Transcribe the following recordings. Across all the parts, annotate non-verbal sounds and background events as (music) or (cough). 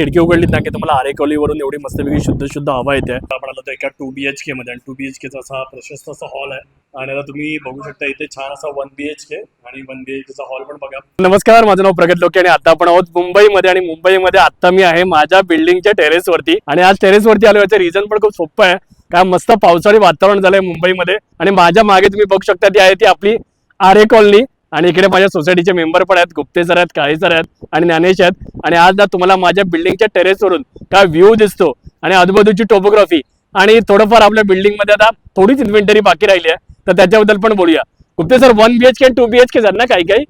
खिडकी उघडलीत ना की तुम्हाला आरेकॉलीवरून एवढी मस्तपैकी शुद्ध शुद्ध हवा येते. आपण आलो तर एका टू बी एच के मध्ये. आणि टू बी एच केचा असा प्रशस्त असा हॉल आहे. आणि आता तुम्ही बघू शकता इथे छान असा वन बी एच के आणि वन बी एच केचा हॉल पण बघा. नमस्कार माझं नाव प्रगत लोके आणि आता आपण आहोत मुंबईमध्ये. आणि मुंबईमध्ये आता मी आहे माझ्या बिल्डिंगच्या टेरेसवरती आणि आज टेरेसवरती आलो याचं रिझन पण खूप सोपं आहे. काय मस्त पावसाळी वातावरण झालंय मुंबईमध्ये. आणि माझ्या मागे तुम्ही बघू शकता ती आहे ती आपली आरे कॉलनी. आणि इकडे माझ्या सोसायटीचे मेंबर पण आहेत गुप्ते सर आहेत काळे सर आहेत आणि ज्ञानेश आहेत. आणि आज ना तुम्हाला माझ्या बिल्डिंगच्या टेरेसवरून काय व्ह्यू दिसतो आणि आजूबाजूची टोपोग्राफी आणि थोडंफार आपल्या बिल्डिंगमध्ये आता थोडीच इन्व्हेंटरी बाकी राहिली आहे. तर त्याच्याबद्दल पण बोलूया. Gupte sir one B H K two B H K ना काही काही?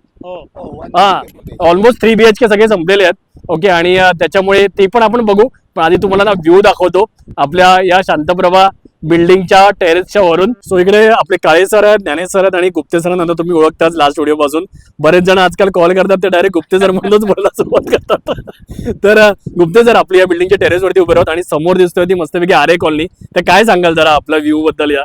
हा almost three B H K सगळे संपलेले आहेत. ओके आणि त्याच्यामुळे ते पण आपण बघू. पण आधी तुम्हाला ना व्ह्यू दाखवतो. आपल्या या शांतप्रभा बिल्डिंगच्या टेरेसच्या वरून. सो इकडे आपले काळे सर आहेत ज्ञानेश सर आहेत आणि गुप्ते सरांना तुम्ही ओळखताच लास्ट व्हिडिओ पासून. बरेच जण आजकाल कॉल करतात ते डायरेक्ट गुप्ते सर म्हणूनच बोलायला सुरुवात करतात. तर गुप्ते सर आपली या बिल्डिंगच्या टेरेसवरती उभे राहत आणि समोर दिसतोय ती मस्तपैकी आरे कॉलनी तर काय सांगाल जरा आपल्या व्ह्यू बद्दल या?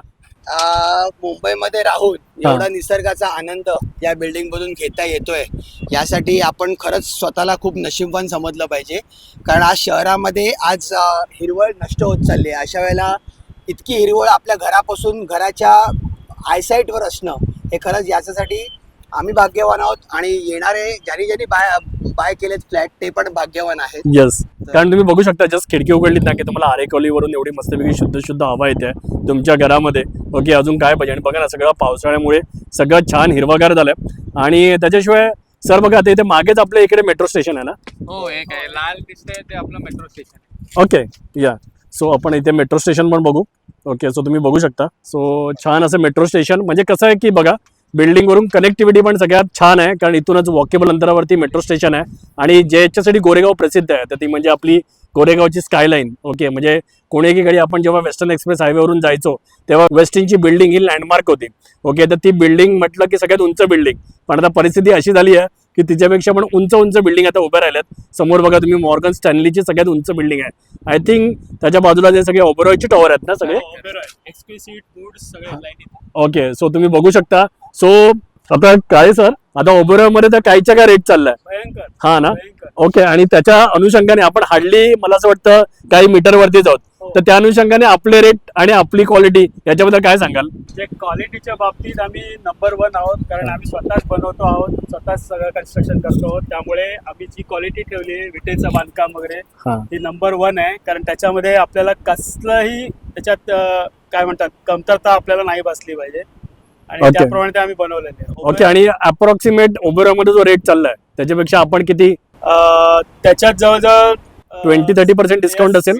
मुंबईमध्ये राहून एवढा निसर्गाचा आनंद या बिल्डिंग मधून घेता येतोय. यासाठी आपण खरंच स्वतःला खूप नशीबवान समजलं पाहिजे. कारण आज शहरामध्ये आज हिरवळ नष्ट होत चालली आहे. अशा वेळेला इतकी हिरवळ आपल्या घरापासून घराच्या आयसाईटवर असणं हे खरंच याच्यासाठी आम्ही भाग्यवान आहोत आणि येणारे ज्यांनी ज्यांनी बाय बाय केलेत फ्लॅट ते पण भाग्यवान आहेत. येस कारण तुम्ही बघू शकता जस्ट खिडकी उघडलीत ना की तुम्हाला आरेकॉलीवरून एवढी मस्तपैकी शुद्ध शुद्ध हवा येते तुमच्या घरामध्ये. ओके अजून काय पाहिजे? आणि बघा ना सगळं पावसाळ्यामुळे सगळं छान हिरवागार झालंय. आणि त्याच्याशिवाय सर बघा आता इथे मागेच आपल्या इकडे मेट्रो स्टेशन आहे ना? हो एक आहे. लाल दिसतंय ते आपलं मेट्रो स्टेशन ओके या सो आपण इथे मेट्रो स्टेशन पण बघू. ओके सो तुम्ही बघू शकता. सो छान असं मेट्रो स्टेशन म्हणजे कसं आहे की बघा बिल्डिंगवरून कनेक्टिव्हिटी पण सगळ्यात छान आहे कारण इथूनच वॉकेबल अंतरावरती मेट्रो स्टेशन आहे. आणि जे याच्यासाठी गोरेगाव प्रसिद्ध आहे तर ती म्हणजे आपली गोरेगावची स्कायलाईन ओके म्हणजे कोणी एकीकडे आपण जेव्हा वेस्टर्न एक्सप्रेस हायवेवरून जायचो तेव्हा वेस्टिंगची बिल्डिंग ही लँडमार्क होती. ओके तर ती बिल्डिंग म्हटलं की सगळ्यात उंच बिल्डिंग पण आता परिस्थिती अशी झाली आहे की तिच्यापेक्षा पण उंच उंच बिल्डिंग आता उभ्या राहिल्यात. समोर बघा तुम्ही मॉर्गन स्टॅनलीची सगळ्यात उंच बिल्डिंग आहे. आय थिंक त्याच्या बाजूला जे सगळे ओबरॉयचे टॉवर आहेत ना सगळे? ओके सो तुम्ही बघू शकता. सो आता काय सर आता ओबेरॉयमध्ये तर काहीच्या काय रेट चाललाय? हा ना? ओके आणि त्याच्या अनुषंगाने आपण हार्डली मला असं वाटतं काही मीटर वरतीच आहोत हो. तर त्या अनुषंगाने आपले रेट आणि आपली क्वालिटी याच्याबद्दल काय सांगाल? जे क्वालिटीच्या बाबतीत आम्ही नंबर वन आहोत कारण आम्ही स्वतःच बनवतो आहोत स्वतःच सगळं कन्स्ट्रक्शन करतो आहोत. त्यामुळे आम्ही जी क्वालिटी ठेवली आहे विटेचं बांधकाम वगैरे हा. ती नंबर वन आहे. कारण त्याच्यामध्ये आपल्याला कसलंही त्याच्यात काय म्हणतात कमतरता आपल्याला नाही बसली पाहिजे. आणि. त्याप्रमाणे ते आम्ही बनवलेले. ओके आणि अप्रॉक्सिमेट ओबेरॉयमध्ये जो रेट चाललाय त्याच्यापेक्षा आपण किती? त्याच्यात जवळजवळ ट्वेंटी थर्टी पर्सेंट डिस्काउंट असेल.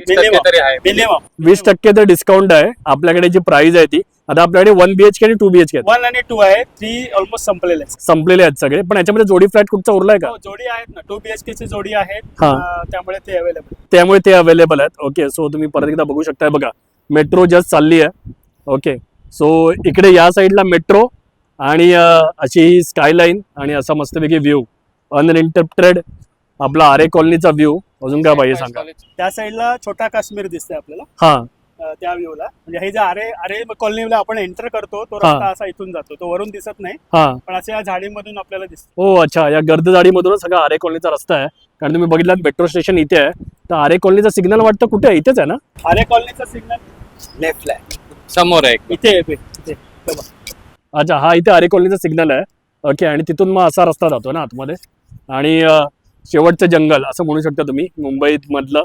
मिनिमम वीस टक्के तर डिस्काउंट आहे. आपल्याकडे जी प्राइस आहे ती आता आपल्याकडे वन बीएचके आणि टू बीएचके वन आणि टू आहे थ्री ऑलमोस्ट संपलेले आहेत. संपलेले आहेत सगळे. पण याच्यामध्ये जोडी फ्लॅट कुठचा उरलाय का? हो, जोडी आहेत ना. टू बीएचके ची जोडी आहेत. हा. त्यामुळे ते अवेलेबल त्यामुळे ते अवेलेबल आहेत. ओके सो तुम्ही परत एकदा बघू शकताय बघा. मेट्रो जस्ट चालली आहे. ओके सो इकडे या साईडला मेट्रो आणि अशी स्कायलाईन आणि असा मस्तपैकी व्ह्यू अनइंटरप्टेड आपला आरे कॉलनीचा व्ह्यू अजून काय पाहिजे सांगा? त्या साईडला छोटा काश्मीर दिसतोय आपल्याला. हा. अं, त्या व्ह्यूला म्हणजे हे जे अरे अरे कॉलनीला आपण एंटर करतो तो हा. रस्ता असा इथून जातो. तो वरून दिसत नाही. हा. पण असे या झाडीमधून आपल्याला दिसतो हो अच्छा. या गर्दजाडीमधूनच सगळा आरे कॉलनीचा रस्ता आहे. कारण तुम्ही बघितलात मेट्रो स्टेशन इथे आहे. तर आरे कॉलनीचा सिग्नल वाटतं कुठे? आहे इथेच आहे ना? अरे कॉलनीचा सिग्नल लेफ्टला आहे. समोर आहे इथे आहे इथे. हे बघ. अच्छा हा इथे आरे कॉलनीचा सिग्नल आहे. ओके आणि तिथून मग असा रस्ता जातो ना आतमध्ये. आणि अं, शेवटचं जंगल असं म्हणू शकता तुम्ही मुंबईत मधलं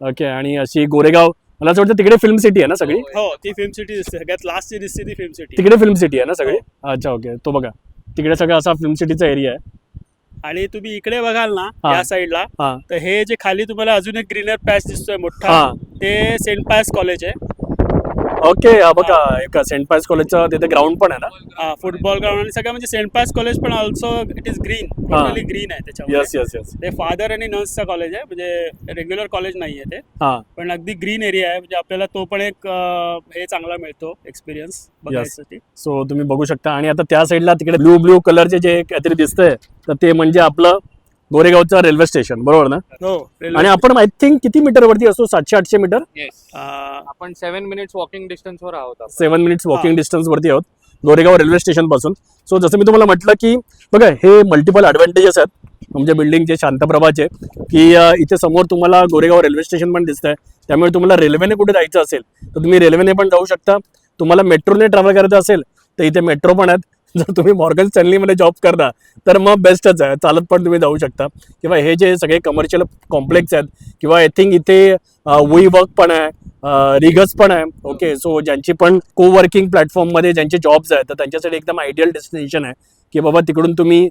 ओके आणि अशी गोरेगाव मला असं वाटतं तिकडे फिल्म सिटी आहे ना सगळी? हो ती फिल्म सिटी दिसते. सगळ्यात लास्ट दिसते ती फिल्म सिटी तिकडे फिल्म सिटी आहे ना सगळी? अच्छा ओके तो बघा. तिकडे सगळं असा फिल्म सिटीचा एरिया आहे. आणि तुम्ही इकडे बघाल ना हा. या साईडला हा. तर हे जे खाली तुम्हाला अजून एक ग्रीनर पॅच दिसतोय मोठा हा. ते सेंट पायस कॉलेज आहे. ओके हा बघा एक सेंट पायस कॉलेजचं तिथे ग्राउंड पण आहे ना? फुटबॉल ग्राउंड आणि सगळं म्हणजे सेंट पायस कॉलेज पण also it is green totally green आहे त्याच्यामध्ये. येस येस येस ते फादर आणि नर्सचा कॉलेज आहे म्हणजे रेग्युलर कॉलेज नाही आहे ते. हा. पण अगदी ग्रीन एरिया आहे म्हणजे आपल्याला तो पण एक अं, हे चांगला मिळतो एक्सपिरियन्स सो तुम्ही बघू शकता. आणि आता त्या साईडला तिकडे ब्लू ब्लू कलरचे जे काहीतरी दिसतंय तर ते म्हणजे आपलं गोरेगावचं रेल्वे स्टेशन बरोबर ना? हो आणि आपण आय थिंक किती मीटर वरती असतो सातशे आठशे मीटर येस आपण सेव्हन मिनिट्स वॉकिंग डिस्टन्स वर आहोत आपण. सेव्हन मिनिट्स वॉकिंग डिस्टन्स वरती आहोत गोरेगाव रेल्वे स्टेशनपासून. सो जसं मी तुम्हाला म्हटलं की बघा हे मल्टिपल ऍडव्हान्टेजेस आहेत. आमच्या बिल्डिंगचे शांतप्रभाचे की अ, इथे समोर तुम्हाला गोरेगाव रेल्वे स्टेशन पण दिसतंय. त्यामुळे तुम्हाला रेल्वेने कुठे जायचं असेल तर तुम्ही रेल्वेने पण जाऊ शकता. तुम्हाला मेट्रोने ट्रॅव्हल करायचं असेल तर इथे मेट्रो पण आहेत. जर तुम्ही मॉर्गन स्टॅनलीमध्ये जॉब करता तर मग बेस्टच आहे. चालत पण तुम्ही जाऊ शकता. किंवा हे जे सगळे कमर्शियल कॉम्प्लेक्स आहेत किंवा आय थिंक इथे वी वर्क पण आहे रिगस पण आहे. ओके सो ज्यांची पण को वर्किंग प्लॅटफॉर्ममध्ये ज्यांचे जॉब्स आहेत तर त्यांच्यासाठी एकदम आयडियल डेस्टिनेशन आहे की बाबा तिकडून तुम्ही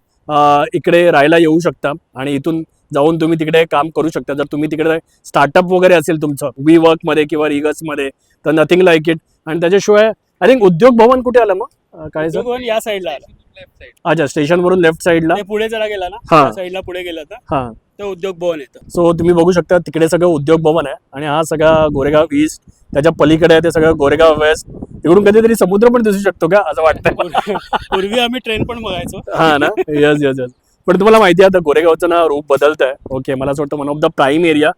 इकडे राहायला येऊ शकता आणि इथून जाऊन तुम्ही तिकडे काम करू शकता. जर तुम्ही तिकडे स्टार्टअप वगैरे असेल तुमचं वी वर्कमध्ये किंवा रिगसमध्ये तर नथिंग लाईक इट आणि त्याच्याशिवाय आय थिंक उद्योग भवन कुठे आलं मग? अ, काय सर उद्योगभवन या साईडला आलं. लेफ्ट साइड अच्छा स्टेशनवरून लेफ्ट साईडला ते पुढे जरा गेला ना? हा. त्या साईडला पुढे गेलं तर हां. ते उद्योग भवन येतं. सो तुम्ही बघू शकता तिकडे सगळं उद्योग भवन आहे आणि हा सगळा गोरेगाव ईस्ट त्याच्या पलीकडे आहे ते सगळं गोरेगाव वेस्ट तिकडून कधीतरी समुद्र पण दिसू शकतो का असं वाटतंय पूर्वी आम्ही ट्रेन पण बघायचो. हा ना? यस यस यस पण तुम्हाला माहिती आहे आता गोरेगावचं ना रूप बदलत आहे ओके मला असं वाटतं one of the prime area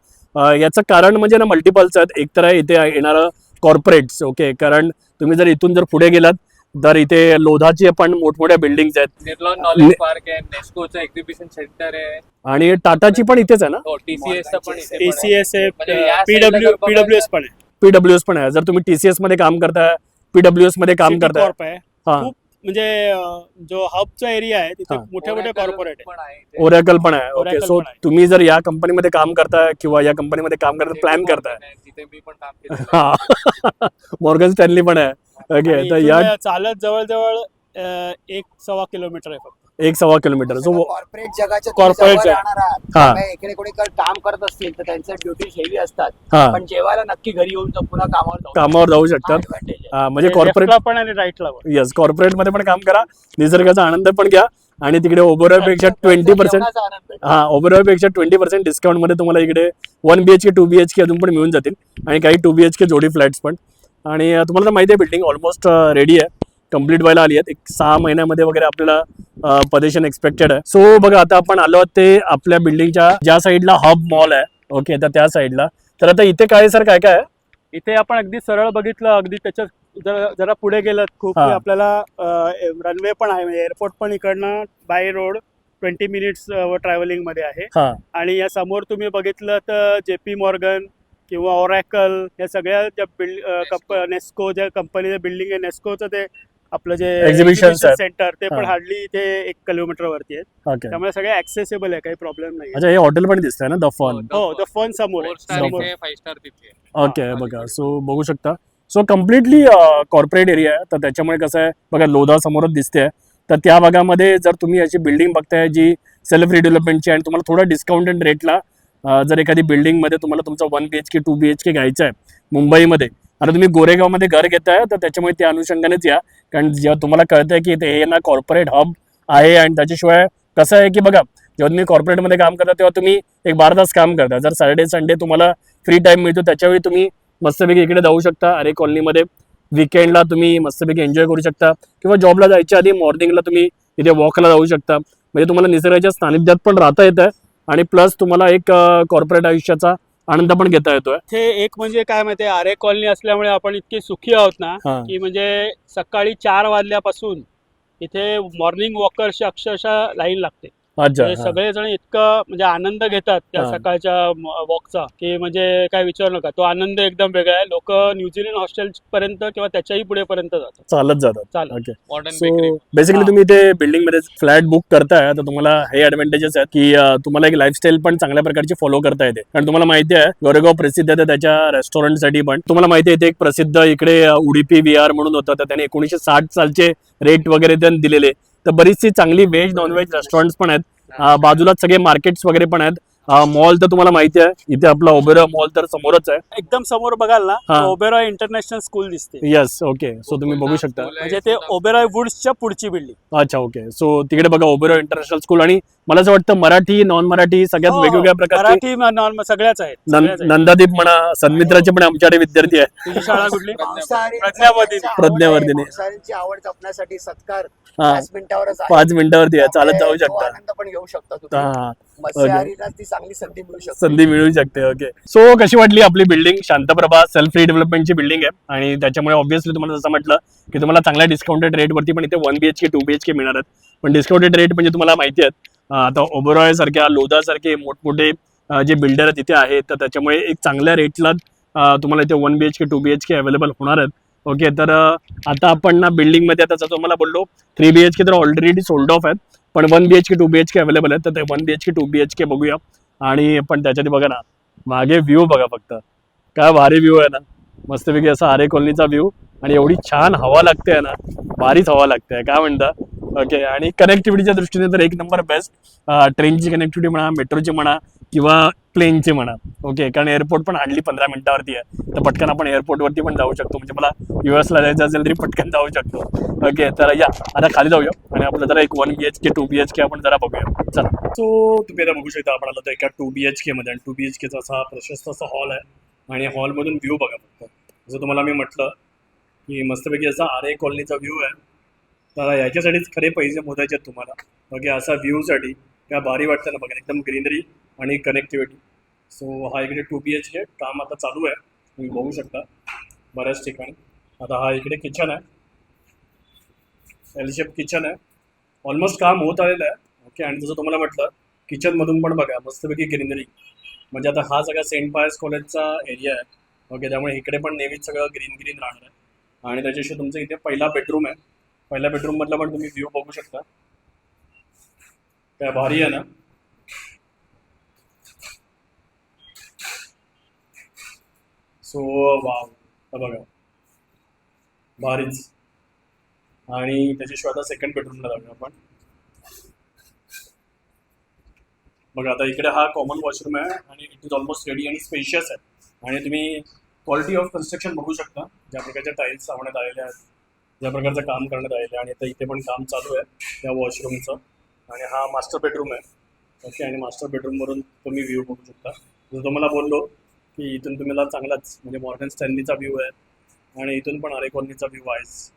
याचं कारण म्हणजे ना मल्टिपल्स आहेत. एक तर आहे इथे येणारं कॉर्पोरेट्स ओके कारण तुम्ही जर इथून जर पुढे गेलात तर इथे लोधाचे पण मोठमोठ्या बिल्डिंग्स आहेत. निर्लॉन नॉलेज पार्क आहे नेस्कोचं एक्झिबिशन सेंटर आहे. आणि टाटाची पण इथेच आहे ना? हो टीसीएस पण इथे पण आहे. आहे म्हणजे या side ला पीडब्ल्यू जर बघायला- पीडब्ल्यू एस पण आहे. पीडब्ल्यू एस पण आहे. जर तुम्ही टीसीएसमध्ये काम करताय पीडब्ल्यू एसमध्ये काम City करताय Corp आहे. हा. खूप म्हणजे अं, जो हबचा एरिया आहे तिथे हा. मोठे मोठे Oracle कॉर्पोरेट आहे. पण आहे इथे. ओरॅकल पण आहे. ओके Oracle सो पण आहे. तुम्ही जर या कंपनीमध्ये काम करताय किंवा या कंपनीमध्ये काम करताय प्लॅन करताय. तिथे मी पण काम केलं (laughs) हा मॉर्गन स्टॅनली पण आहे. ओके आणि तर इथून या चालत जवळजवळ अं, एक सव्वा किलोमीटर आहे फक्त एक सव्वा किलोमीटर सो कॉर्पोरेट जगाच्या Corporate जवळ जग. राहणार आहात. हा. त्यामुळे इकडे कोणी कर- काम करत असतील तर त्यांच्या ड्युटीज हेवी असतात हा पण जेवायला नक्की घरी येऊन पुन्हा कामावर जाऊ कामावर जाऊ हा शकतात advantage आहे. हा, म्हणजे कॉर्पोरेट लेफ्टला पण आणि राईटला पण येस कॉर्पोरेटमध्ये पण काम करा निसर्गाचा आनंद पण घ्या आणि तिकडे ओबेरॉयपेक्षा ट्वेंटी पर्सेंट जेवणाचा आनंद भेटतो. हा ओबेरॉयपेक्षा ट्वेंटी पर्सेंट डिस्काउंटमध्ये तुम्हाला इकडे one B H K two B H K अजून पण मिळून जातील आणि काही टू बी एच के जोडी फ्लॅट्स पण आणि तुम्हाला तर माहिती आहे बिल्डिंग ऑलमोस्ट रेडी आहे. कंप्लीट व्हायला आली आहेत. एक सहा महिन्यामध्ये वगैरे आपल्याला पदेशन एक्सपेक्टेड आहे. सो बघा आता आपण आलो आहोत ते आपल्या बिल्डिंगच्या ज्या साईडला हब मॉल आहे. ओके तर त्या साईडला तर आता इथे काय सर काय काय आहे? इथे आपण अगदी सरळ बघितलं अगदी त्याच्या जरा जरा पुढे गेलं खूप. की आपल्याला रनवे पण आहे. म्हणजे एअरपोर्ट पण इकडनं बाय रोड ट्वेंटी मिनिट्स ट्रॅव्हलिंगमध्ये आहे. आणि या समोर तुम्ही बघितलं तर जे पी मॉर्गन किंवा ओरॅकल या सगळ्या ज्या बिल्ड नेस्को ज्या कंपनीचं बिल्डिंग आहे नेस्कोचं ते आपलं जे आहेत. सेंटर ते पण. हार्डली इथे एक किलोमीटर वरती आहे ओके त्यामुळे सगळे ऍक्सेसिबल आहे काही प्रॉब्लेम नाही अच्छा हे हॉटेल पण दिसतंय ना द फन हो द फोन समोर. ओके हा, बघा. सो बघू शकता. सो कम्प्लिटली कॉर्पोरेट एरिया आहे. तर त्याच्यामुळे कसं आहे बघा लोधा समोरच दिसते तर त्या भागामध्ये जर तुम्ही अशी बिल्डिंग बघताय जी सेल्फ रिडेव्हलपमेंटची आणि तुम्हाला थोडा डिस्काउंटेड रेटला जर एखादी बिल्डिंगमध्ये तुम्हाला तुमचा one B H K two B H K घ्यायचं आहे मुंबईमध्ये. आता तुम्ही गोरेगावमध्ये घर घेताय तर त्याच्यामुळे त्या अनुषंगानेच या. कारण जेव्हा तुम्हाला कळतंय की ते हे ना कॉर्पोरेट हब आहे आणि त्याच्याशिवाय कसं आहे की बघा जेव्हा तुम्ही कॉर्पोरेटमध्ये काम करता तेव्हा तुम्ही एक बारा तास काम करता. जर सॅटर्डे संडे तुम्हाला फ्री टाइम मिळतो त्याच्यावेळी तुम्ही मस्तपैकी इकडे जाऊ शकता. अरे कॉलनीमध्ये विकेंडला तुम्ही मस्तपैकी एन्जॉय करू शकता. किंवा जॉबला जायच्या आधी मॉर्निंगला तुम्ही इथे वॉकला जाऊ शकता. म्हणजे तुम्हाला निसर्गाच्या सानिध्यात पण राहता येतं आणि प्लस तुम्हाला एक कॉर्पोरेट आयुष्याचा आनंद पण घेता येतोय. इथे एक म्हणजे काय माहितीये आरे कॉलनी असल्यामुळे आपण इतके सुखी आहोत ना हा. की म्हणजे सकाळी चार वाजल्यापासून इथे मॉर्निंग वॉकर्सची अक्षरशः लाईन लागते. अच्छा म्हणजे हा. सगळेजण इतकं म्हणजे आनंद घेतात त्या हा. सकाळच्या वॉकचा की म्हणजे काय विचारू नका. तो आनंद एकदम वेगळा आहे. लोक न्यूझीलंड हॉस्टेल पर्यंत किंवा त्याच्याही पुढे पर्यंत जातात. चालत जातात. चालत. Okay modern so bakery basically हा. तुम्ही इथे बिल्डिंगमध्ये फ्लॅट बुक करताय तर तुम्हाला हे ऍडव्हान्टेजेस आहेत की अं, तुम्हाला एक लाईफस्टाईल पण चांगल्या प्रकारची फॉलो करता येते. कारण तुम्हाला माहिती आहे गोरेगाव प्रसिद्ध आहे त्याच्या रेस्टॉरंटसाठी पण. तुम्हाला माहिती आहे इथे एक प्रसिद्ध इकडे अं, उडीपी विहार म्हणून होतं तर त्याने एकोणीशे साठ सालचे रेट वगैरे त्यांनी दिलेले. तर बरीचशी चांगली व्हेज नॉनव्हेज रेस्टॉरंट्स पण आहेत. अं, बाजूलाच सगळे मार्केट्स वगैरे पण आहेत. मॉल तर तुम्हाला माहिती आहे. इथे आपला ओबेरा मॉल तर समोरच आहे. एकदम समोर बघाल हा. ना ओबेरॉय इंटरनॅशनल स्कूल दिसते. येस ओके सो तुम्ही बघू शकता. म्हणजे ते ओबेरॉय वुड्सच्या पुढची बिल्डिंग अच्छा ओके सो तिकडे बघा ओबेरो इंटरनॅशनल स्कूल आणि मला असं वाटतं मराठी नॉन मराठी सगळ्यात वेगवेगळ्या प्रकारचे हो, मराठी नॉन सगळ्याच आहेत नं- सगळ्याच आहेत. नंदादीप म्हणा सन्मित्राचे पण आमच्याकडे विद्यार्थी आहे तुझी शाळा कुठली? मांसाहारी- प्रज्ञावर्धिनी. प्रज्ञावर्धिनी. मांसाहारीची आवड जपण्यासाठी सत्कार हा. पाच मिनिटावरच आहे. पाच मिनिटावरती आहे. चालत जाऊ तो शकता. आनंद पण घेऊ शकता तुम्ही. हा. मत्स्याहारीला ती चांगली संधी मिळू शकते. संधी मिळू शकते ओके सो कशी वाटली आपली बिल्डिंग शांतप्रभा सेल्फ रिडेव्हलपमेंटची बिल्डिंग आहे. आणि त्याच्यामुळे ऑब्व्हियसली तुम्हाला जसं म्हटलं की तुम्हाला चांगल्या डिस्काउंटेड रेटवरती पण इथे one B H K two B H K मिळणार आहेत. पण डिस्काउंटेड रेट म्हणजे तुम्हाला माहिती आहेत आता ओबरॉय सारख्या लोधासारखे मोठमोठे अं, जे बिल्डर तिथे आहेत तर त्याच्यामुळे एक चांगल्या रेटला तुम्हाला इथे one B H K two B H K available होणार आहेत. ओके तर आता आपण ना बिल्डिंगमध्ये आता जसं तुम्हाला बोललो थ्री बी एच के तर ऑलरेडी सोल्ड ऑफ आहेत. पण one B H K two B H K available आहेत तर ते one B H K two B H K बघूया. आणि पण त्याच्यात बघा ना मागे व्ह्यू बघा फक्त. काय भारी व्ह्यू आहे ना. मस्तपैकी असा आरे कॉलनीचा व्ह्यू आणि एवढी छान हवा लागते ना. भारीच हवा लागते काय म्हणता? ओके आणि कनेक्टिव्हिटीच्या दृष्टीने तर एक नंबर बेस्ट ट्रेनची कनेक्टिव्हिटी म्हणा मेट्रोची म्हणा किंवा प्लेनचे म्हणा. ओके कारण एअरपोर्ट पण हार्डली पंधरा मिनिटावरती आहे. तर पटकन आपण एअरपोर्टवरती पण जाऊ शकतो. म्हणजे मला यू एसला जायचं असेल तरी पटकन जाऊ शकतो. ओके तर या. आता खाली जाऊया. आणि आपलं जरा एक one B H K two B H K आपण जरा बघूया. चला. सो तुम्ही आता बघू शकता आपण आलो तर एका टू बी एच के मध्ये. आणि टू बी एच केचा असा प्रशस्त असा हॉल आहे. आणि हॉलमधून व्ह्यू बघा फक्त. जसं तुम्हाला मी म्हटलं की मस्तपैकी असा आर ए कॉलनीचा व्ह्यू आहे. तर याच्यासाठीच खरे पैसे मोजायचे आहेत तुम्हाला. ओके असा व्ह्यूसाठी काय भारी वाटतं ना बघा. एकदम ग्रीनरी आणि कनेक्टिव्हिटी सो हा इकडे टू बी एच के काम आता चालू आहे. तुम्ही बघू शकता बऱ्याच ठिकाणी. आता हा इकडे किचन आहे. एल शेप किचन आहे. ऑलमोस्ट काम होत आलेलं आहे. ओके आणि जसं तुम्हाला म्हटलं किचनमधून पण बघा मस्तपैकी ग्रीनरी म्हणजे आता हा सगळा सेंट पायर्स कॉलेजचा एरिया आहे. ओके त्यामुळे इकडे पण नेहमीच सगळं ग्रीन ग्रीन राहणार आहे. आणि त्याच्याशी तुमचं इथे पहिला बेडरूम आहे. पहिल्या बेडरूममधला पण तुम्ही व्ह्यू बघू शकता. काय भारी आहे ना? सो वाव बघा. भारीच. आणि त्याच्याशिवाय आता सेकंड बेडरूमला जाऊया आपण. बघा आता इकडे हा कॉमन वॉशरूम आहे आणि इट इज ऑलमोस्ट रेडी आणि स्पेशियस आहे. आणि तुम्ही क्वालिटी ऑफ कन्स्ट्रक्शन बघू शकता. ज्या प्रकारच्या टाईल्स लावण्यात आलेल्या आहेत ज्या प्रकारचं काम करण्यात आलेलं आहे. आणि आता इथे पण काम चालू आहे त्या वॉशरूमचं आणि हा मास्टर बेडरूम आहे. ओके आणि मास्टर बेडरूमवरून तुम्ही व्ह्यू बघू शकता. जसं तुम्हाला बोललो की इथून तुम्हाला चांगलाच म्हणजे मॉर्गन स्टॅनलीचा व्ह्यू आहे आणि इथून पण आरे कॉलनीचा व्ह्यू आहेच.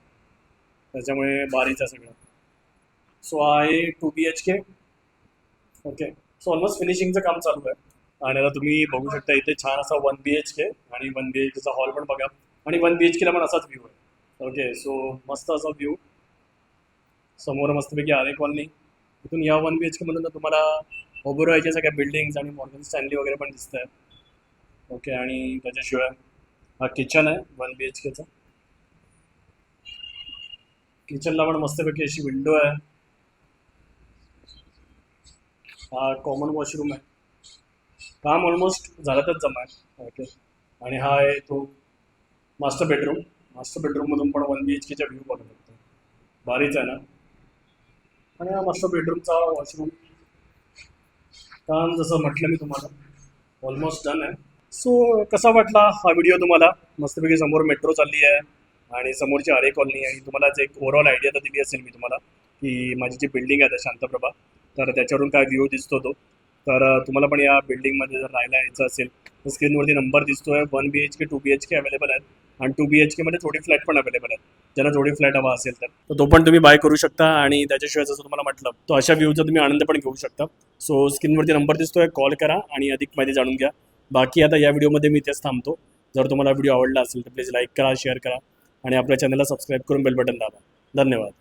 त्याच्यामुळे भारीच आहे सगळं. सो आहे two B H K okay so almost फिनिशिंगचं काम चालू आहे. आणि आता तुम्ही बघू शकता इथे छान असा वन बी एच के आणि वन बी एच केचा हॉल पण बघा. आणि वन बी एच केला पण असाच व्ह्यू आहे. ओके सो मस्त असा व्ह्यू समोर मस्तपैकी आरे कॉलनी इथून या वन बी एच केमधून तुम्हाला ओबरोयच्या सगळ्या बिल्डिंग्स आणि मॉर्गन स्टॅनली वगैरे पण दिसत आहेत ओके आणि त्याच्याशिवाय हा किचन आहे वन बी एच केचा किचनला पण मस्तपैकी अशी विंडो आहे. हा कॉमन वॉशरूम आहे. काम ऑलमोस्ट झाल्यातच जमा आहे ओके आणि हा आहे तो मास्टर बेडरूम मास्टर बेडरूममधून पण वन बी एच केच्या व्ह्यू बघू शकतो. भारीच आहे ना? आणि हा मास्टर बेडरूमचा वॉशरूम काम जसं म्हटलं मी तुम्हाला. ऑलमोस्ट डन आहे. सो कसा वाटला हा व्हिडिओ तुम्हाला? मस्तपैकी समोर मेट्रो चालली आहे आणि समोरची आरे कॉलनी आहे. तुम्हाला जे एक ओव्हरऑल आयडिया तर दिली असेल मी तुम्हाला की माझी जी बिल्डिंग आहे त्या शांतप्रभा तर त्याच्यावरून काय व्ह्यू दिसतो तो. तर तुम्हाला पण या बिल्डिंगमध्ये जर राहायला यायचं असेल तर स्क्रीनवरती नंबर दिसतोय. One B H K two B H K available आहेत. आणि टू बी एच केमध्ये थोडी फ्लॅट पण अवेलेबल आहेत. ज्यांना थोडी फ्लॅट हवा असेल तर. तो पण तुम्ही बाय करू शकता. आणि त्याच्याशिवाय जसं तुम्हाला म्हटलं तो अशा व्ह्यूचा तुम्ही आनंद पण घेऊ शकता. सो स्क्रीनवरती नंबर दिसतोय. कॉल करा आणि अधिक माहिती जाणून घ्या. बाकी आता या व्हिडिओमध्ये मी तेच थांबतो. जर तुम्हाला व्हिडिओ आवडला असेल तर प्लीज लाईक करा शेअर करा आणि आपल्या चॅनलला सबस्क्राईब करून बेल बटन दाबा. धन्यवाद.